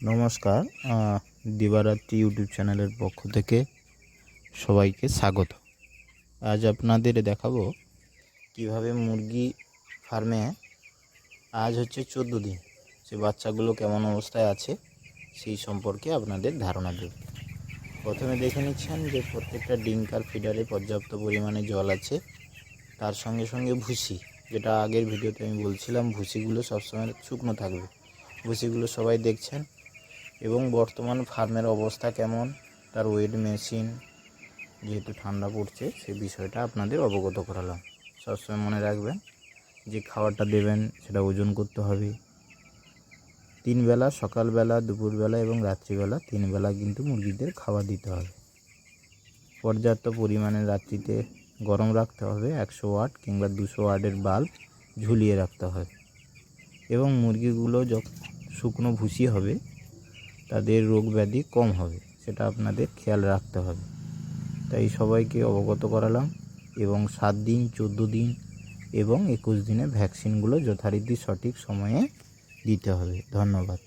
নমস্কার দিবারাত্রি ইউটিউব চ্যানেলের পক্ষ থেকে সবাইকে স্বাগত। আজ আপনাদের দেখাবো কীভাবে মুরগি ফার্মে আজ হচ্ছে চোদ্দ দিন। সে বাচ্চাগুলো কেমন অবস্থায় আছে সেই সম্পর্কে আপনাদের ধারণা দেব। প্রথমে দেখে নিচ্ছেন যে প্রত্যেকটা ডিঙ্কার ফিডারে পর্যাপ্ত পরিমাণে জল আছে। তার সঙ্গে সঙ্গে ভুসি, যেটা আগের ভিডিওতে আমি বলছিলাম, ভুসিগুলো সবসময় শুকনো থাকবে। ভুসিগুলো সবাই দেখছেন এবং বর্তমান ফার্মের অবস্থা কেমন? তার ওয়েট মেশিন যেহেতু ঠান্ডা পড়ছে সেই বিষয়টা আপনাদের অবগত করালাম। সবসময় মনে রাখবেন, যে খাবারটা দেবেন, সেটা ওজন করতে হবে। তিন বেলা সকালবেলা, দুপুরবেলা এবং রাত্রিবেলা তিন বেলা কিন্তু মুরগিদের খাবার দিতে হবে। পর্যাপ্ত পরিমাণে রাত্রিতে গরম রাখতে হবে, একশো ওয়াট কিংবা দুশো ওয়াটের বাল্ব ঝুলিয়ে রাখতে হবে। এবং মুরগিগুলো যখন শুকনো ভুসি হবে তাদের রোগ ব্যাধি কম হবে, সেটা আপনাদের খেয়াল রাখতে হবে। তাই সবাইকে অবগত করালাম এবং সাত দিন, চোদ্দ দিন এবং একুশ দিনে ভ্যাকসিনগুলো যথারীতি সঠিক সময়ে দিতে হবে। ধন্যবাদ।